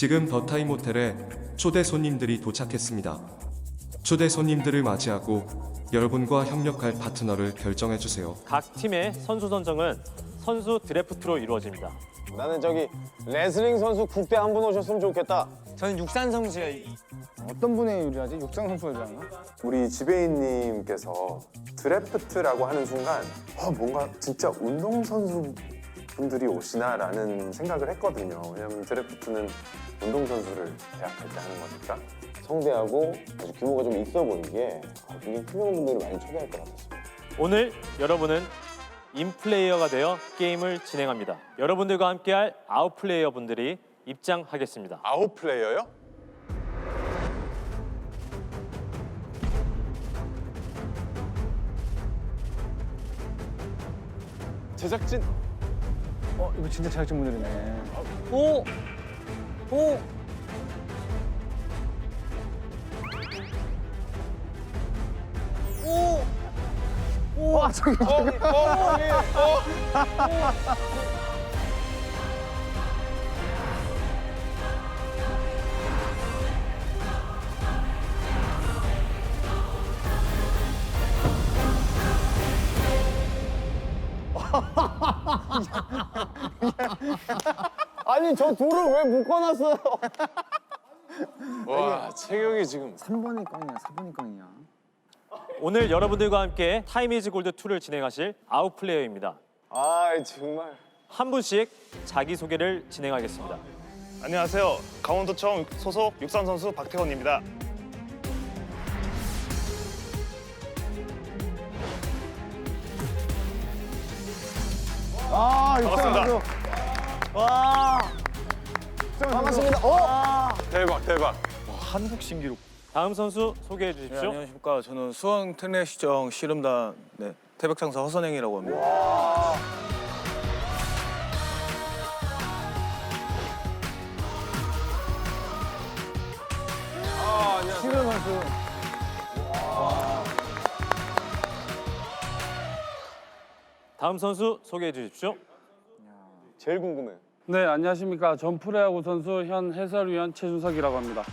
지금 더 타임 호텔에 초대 손님들이 도착했습니다. 초대 손님들을 맞이하고 여러분과 협력할 파트너를 결정해 주세요. 각 팀의 선수 선정은 선수 드래프트로 이루어집니다. 나는 저기 레슬링 선수 국대 한 분 오셨으면 좋겠다. 저는 육산 선수요. 어떤 분의 요리하지? 육상 선수가 요리하나? 우리 지배인님께서 드래프트라고 하는 순간 어, 뭔가 진짜 운동선수 분들이 오시나라는 생각을 했거든요. 왜냐면 드래프트는 운동선수를 계약할 때 하는 거니까. 성대하고 아주 규모가 좀 있어 보이게 아, 굉장히 훌륭한 분들을 많이 초대할 것 같았습니다. 오늘 여러분은 인플레이어가 되어 게임을 진행합니다. 여러분들과 함께할 아웃플레이어 분들이 입장하겠습니다. 아웃 플레이어요? 제작진 어, 이거 진짜 자격증분들이네. 오, 오. 오, 와, 저기, 저기. 아니 저 돌을 왜 묶어놨어요? 와 체격이 지금 3번이 꽝이야, 4번이 꽝이야. 오늘 여러분들과 함께 타이미즈 골드 2를 진행하실 아웃플레이어입니다. 아 정말. 한 분씩 자기 소개를 진행하겠습니다. 안녕하세요. 강원도청 소속 육상 선수 박태원입니다. 아, 육상 반갑습니다. 와. 반갑습니다. 어? 대박 대박. 한국 신기록. 다음 선수 소개해 네, 주십시오. 안녕하십니까. 저는 수원 특례시정 씨름단 네, 태백장사 허선행이라고 합니다. 시름 선수. 다음 선수 소개해 주십시오. 제일 궁금해. 네, 안녕하십니까. 전 프로야구 선수 현 해설위원 최준석이라고 합니다.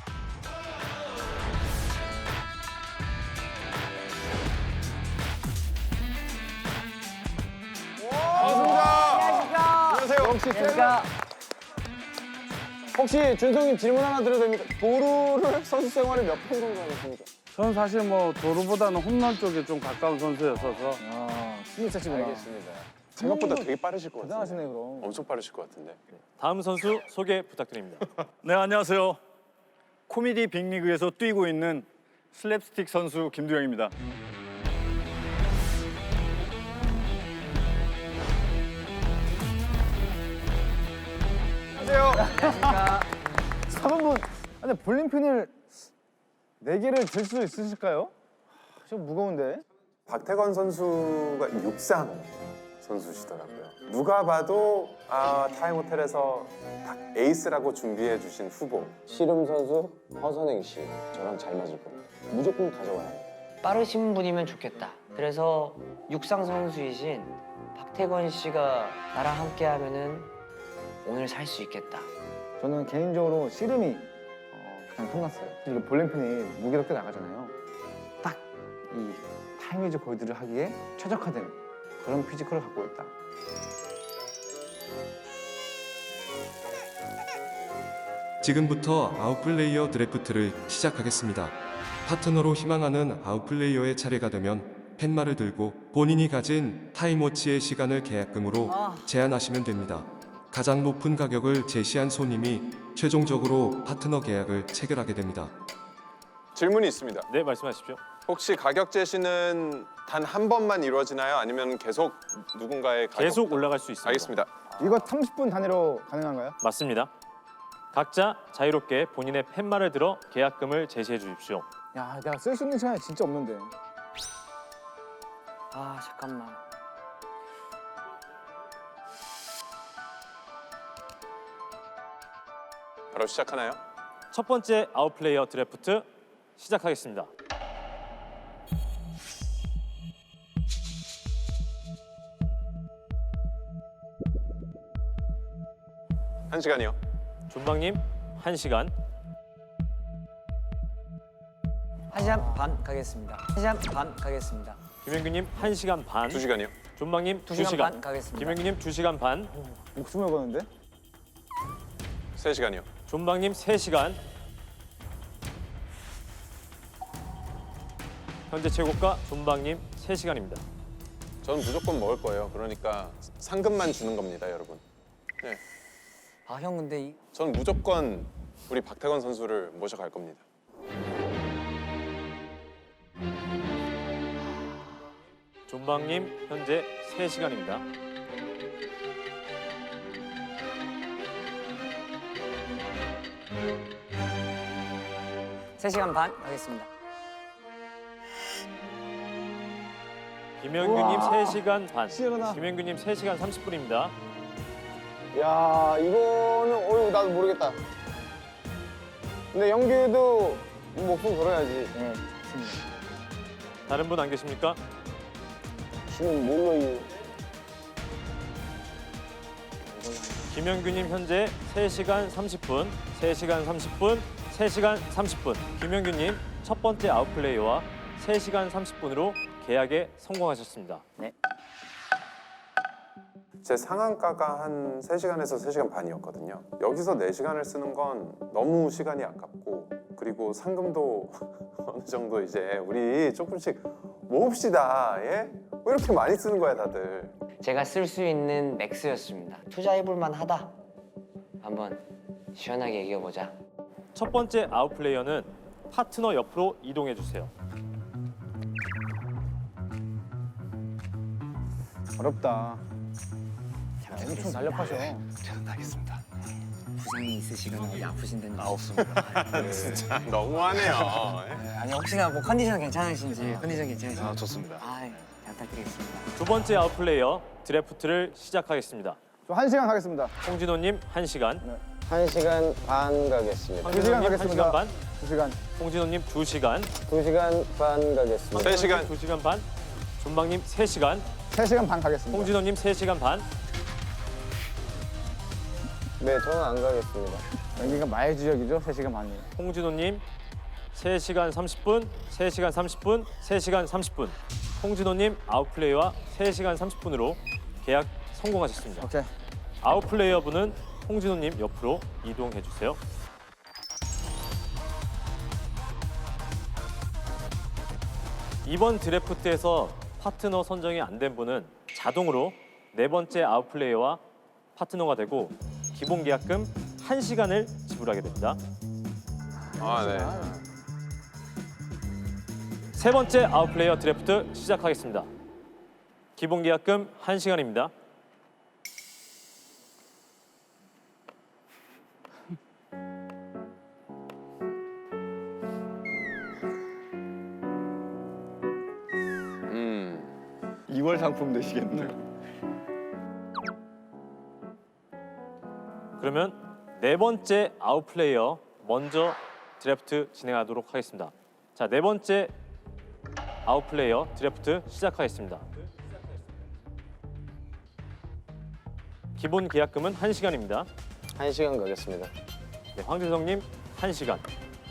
안녕하세요. 혹시 그러니까 혹시 준성님 질문 하나 드려도 됩니까? 도루를 선수 생활에 몇 번 정도 하셨습니까? 저는 사실 뭐 도루보다는 홈런 쪽에 좀 가까운 선수였어서 아. 알겠습니다. 생각보다 되게 빠르실 것 같은데. 대단하시네, 그럼. 엄청 빠르실 것 같은데. 다음 선수 소개 부탁드립니다. 네, 안녕하세요. 코미디 빅리그에서 뛰고 있는 슬랩스틱 선수 김두영입니다. 3번. 근데 볼링핀을 4개를 들 수 있으실까요? 좀 무거운데. 박태건 선수가 육상 선수시더라고요. 누가 봐도 아, 타임 호텔에서 딱 에이스라고 준비해 주신 후보. 씨름 선수 허선행 씨 저랑 잘 맞을 겁니다. 무조건 가져와야 해요. 빠르신 분이면 좋겠다. 그래서 육상 선수이신 박태건 씨가 나랑 함께 하면은 오늘 살 수 있겠다. 저는 개인적으로 씨름이 어, 그냥 끝났어요. 이거 볼링핀이 무게롭게 나가잖아요. 딱 이 타이미즈 골드를 하기에 최적화된 그런 피지컬을 갖고 있다. 지금부터 아웃플레이어 드래프트를 시작하겠습니다. 파트너로 희망하는 아웃플레이어의 차례가 되면 펜말을 들고 본인이 가진 타임워치의 시간을 계약금으로 제한하시면 됩니다. 가장 높은 가격을 제시한 손님이 최종적으로 파트너 계약을 체결하게 됩니다. 질문이 있습니다. 네, 말씀하십시오. 혹시 가격 제시는 단 한 번만 이루어지나요? 아니면 계속 누군가의 가격... 계속 올라갈 수 있습니다. 알겠습니다. 이거 30분 단위로 가능한가요? 맞습니다. 각자 자유롭게 본인의 팻말을 들어 계약금을 제시해 주십시오. 야, 내가 쓸 수 있는 시간이 진짜 없는데. 아 잠깐만. 바로 시작하나요? 첫 번째 아웃플레이어 드래프트 시작하겠습니다. 한 시간이요. 존박님 1시간, 한 시간 반 가겠습니다. 한 시간 반 가겠습니다. 김현규님 1시간 반, 두 시간이요? 존박님 두 2시간, 시간 반 가겠습니다. 김현규님 2시간 반, 목숨을 거는데? 세 시간이요? 존박님 3시간. 현재 최고가 존박님 3시간입니다. 저는 무조건 먹을 거예요. 그러니까 상금만 주는 겁니다, 여러분. 네, 아 형 근데 이 저는 무조건 우리 박태건 선수를 모셔갈 겁니다. 존박님 현재 3시간입니다. 세 시간 반 가겠습니다. 김현규님 3시간 반, 시원하다. 김현규님 3시간 30분입니다. 야 이거는 어유 나도 모르겠다. 근데 영규도 목숨 걸어야지. 네. 다른 분 안 계십니까? 지금 뭘로 이 김현규님 현재 3시간 30분, 3시간 30분, 3시간 30분. 김현규님 첫 번째 아웃플레이어와 3시간 30분으로 계약에 성공하셨습니다. 제 상한가가 한 3시간에서 3시간 반이었거든요. 여기서 4시간을 쓰는 건 너무 시간이 아깝고 그리고 상금도 어느 정도 이제 우리 조금씩 모읍시다. 예? 왜 이렇게 많이 쓰는 거야, 다들? 제가 쓸 수 있는 맥스였습니다. 투자해볼 만 하다. 한번 시원하게 얘기해보자. 첫 번째 아웃플레이어는 파트너 옆으로 이동해 주세요. 어렵다. 엄청 날렵하셔. 부상이 있으시거나 어디 아프신 데는 진짜 너무하네요. 예? 아니 혹시나 뭐 컨디션 괜찮으신지 컨디션 괜찮으신지 아 좋습니다. 아, 예. 잘 부탁드리겠습니다. 두 번째 아웃플레이어 드래프트를 시작하겠습니다. 저한 시간 가겠습니다. 홍진호님 1시간, 한 시간 반 가겠습니다. 두 시간 황진호님 가겠습니다. 1시간 반, 두 시간. 홍진호님 2시간, 두 시간 반 가겠습니다. 세 시간. 2시간 반, 존박님 3시간, 세 시간 반 가겠습니다. 홍진호님 3시간 반, 네 저는 안 가겠습니다. 여기가 마의 지역이죠. 세 시간 반이. 홍진호님 3시간 30분, 3시간 30분, 3시간 30분. 홍진호님 아웃플레이와 3시간 30분으로 계약 성공하셨습니다. 오케이. 아웃플레이어 분은 홍진호님 옆으로 이동해 주세요. 이번 드래프트에서 파트너 선정이 안 된 분은 자동으로 네 번째 아웃플레이어와 파트너가 되고 기본 계약금 1시간을 지불하게 됩니다. 아, 네. 세 번째 아웃플레이어 드래프트 시작하겠습니다. 기본 계약금 1시간입니다. 음. 2월 상품 되시겠네. 그러면 네 번째 아웃플레이어 먼저 드래프트 진행하도록 하겠습니다. 자, 네 번째 아웃플레이어 드래프트 시작하겠습니다. 기본 계약금은 1시간입니다. 한 시간 가겠습니다. 네, 황재성님 1시간.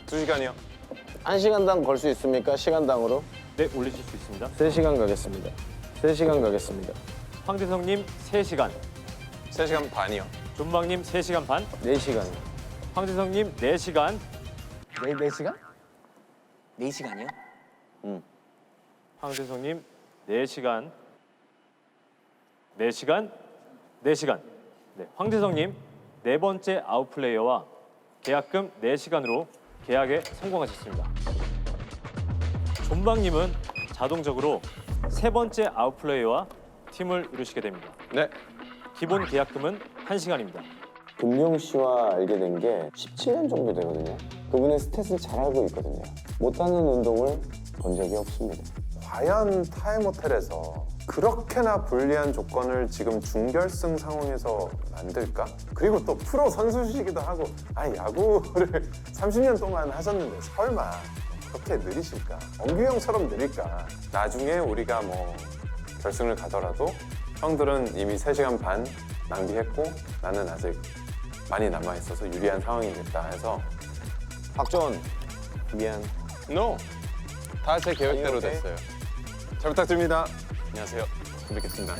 두 시간이요? 한 시간당 걸 수 있습니까? 시간당으로? 네, 올리실 수 있습니다. 세 시간 가겠습니다. 세 시간 가겠습니다. 황재성님 3시간. 세 시간 반이요? 존박님 3시간 반. 네 시간. 황재성님 4시간. 네, 네 시간? 네 시간이요? 황재성님 4시간. 4시간. 4시간. 네, 황재성님 네 번째 아웃플레이어와 계약금 4시간으로 계약에 성공하셨습니다. 존박님은 자동적으로 세 번째 아웃플레이어와 팀을 이루시게 됩니다. 네. 기본 계약금은 1시간입니다. 금용 씨와 알게 된 게 17년 정도 되거든요. 그분의 스탯은 잘 알고 있거든요. 못하는 운동을 본 적이 없습니다. 과연 타임호텔에서 그렇게나 불리한 조건을 지금 중결승 상황에서 만들까? 그리고 또 프로 선수시기도 하고 아 야구를 30년 동안 하셨는데 설마 그렇게 느리실까? 엄규 형처럼 느릴까? 나중에 우리가 뭐 결승을 가더라도 형들은 이미 3시간 반 낭비했고 나는 아직 많이 남아 있어서 유리한 상황이겠다 해서 박전 미안. No. 다 제 계획대로 오케이. 됐어요. 잘 부탁드립니다. 안녕하세요. 뵙겠습니다.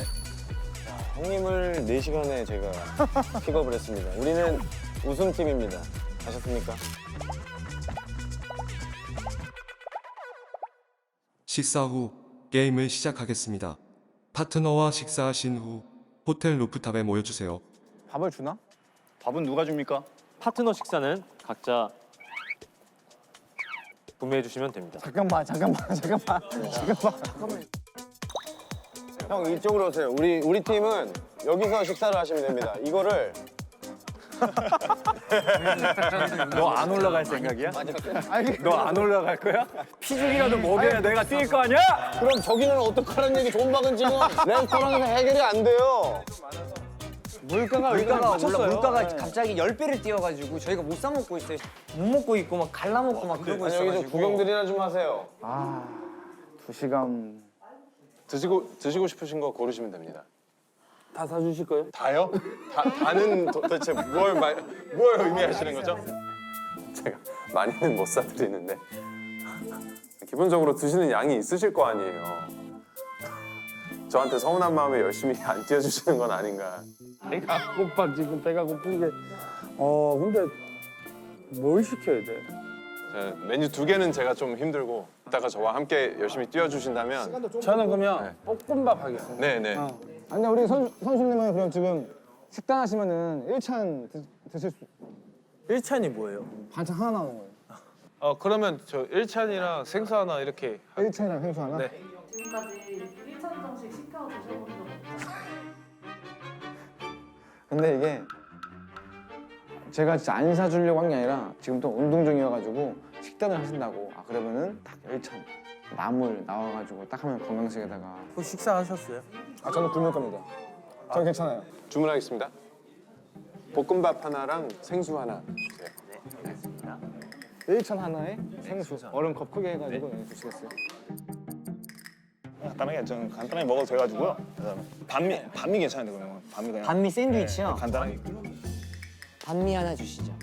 형님을 4시간에 제가 픽업을 했습니다. 우리는 우승팀입니다. 아셨습니까? 식사 후 게임을 시작하겠습니다. 파트너와 식사하신 후 호텔 루프탑에 모여주세요. 밥을 주나? 밥은 누가 줍니까? 파트너 식사는 각자 구매해 주시면 됩니다. 잠깐만 잠깐만 잠깐만 잠깐만 형 이쪽으로 오세요. 우리 우리 팀은 여기서 식사를 하시면 됩니다. 이거를 너 안 올라갈 생각이야? 너 안 올라갈 거야? 피죽이라도 먹여야 내가 뛸 거 아니야? 그럼 저기는 어떡하라는 얘기 존박은 지금 레스토랑에서 해결이 안 돼요. 물가가 물가가 몰라 물가가 갑자기 10배를 뛰어가지고 저희가 못 사 먹고 있어요. 못 먹고 있고 막 갈라 먹고 막 그러고 아니 여기 좀 있어가지고. 구경들이나 좀 하세요. 아두 시간 드시고 드시고 싶으신 거 고르시면 됩니다. 다 사주실 거예요? 다요? 다 다는 도, 대체 뭘 말, 뭘 의미하시는 거죠? 제가 많이는 못 사드리는데 기본적으로 드시는 양이 있으실 거 아니에요. 저한테 서운한 마음에 열심히 안 띄워주시는 건 아닌가. 배가 고파 지금 배가 고픈 게. 어 근데 뭘 시켜야 돼? 저 메뉴 두 개는 제가 좀 힘들고 이따가 저와 함께 열심히 띄워주신다면 저는 그러면 볶음밥 하겠습니다. 네네 아니 근데 우리 선, 선수님은 그럼 지금 식단 하시면은 1찬 드, 드실 수 1찬이 뭐예요? 반찬 하나 나오는 거예요 어 그러면 저 1찬이랑 생수 하나 이렇게 1찬이랑 생수 하나? 네. 지금까지 1차 정식 시켜 드셔본 적 없어요? 근데 이게 제가 진짜 안 사주려고 한 게 아니라 지금 또 운동 중이어가지고 식단을 하신다고 아 그러면은 딱 1찬 나물 나와가지고 딱 하면 건강식에다가 그 식사하셨어요? 아 저는 굶을 겁니다 저는 괜찮아요 주문하겠습니다. 볶음밥 하나랑 생수 하나 주세요. 1찬 하나에 생수 얼음 컵 크게 해가지고 네. 주시겠어요? 간단하게 좀 간단하게 먹어도 돼가지고요. 그다음에 반미 반미 괜찮은데 그러면 반미 그냥 반미 샌드위치요. 간단하게. 반미 하나 주시죠.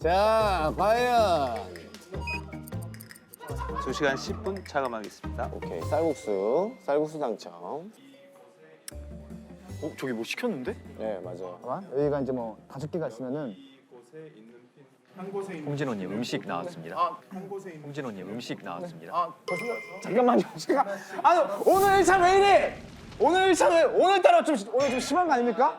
자 과연 2시간 10분 차감하겠습니다. 오케이 쌀국수 쌀국수 당첨. 어 저기 뭐 시켰는데? 네 맞아요. 봐봐 여기가 이제 뭐 다섯 개가 있으면은 홍진호님 음식 나왔습니다. 홍진호님 음식 나왔습니다. 잠깐만요 제가 아 오늘 1찬 왜 이래 오늘 1찬 왜 오늘따라 좀 오늘 좀 심한 거 아닙니까?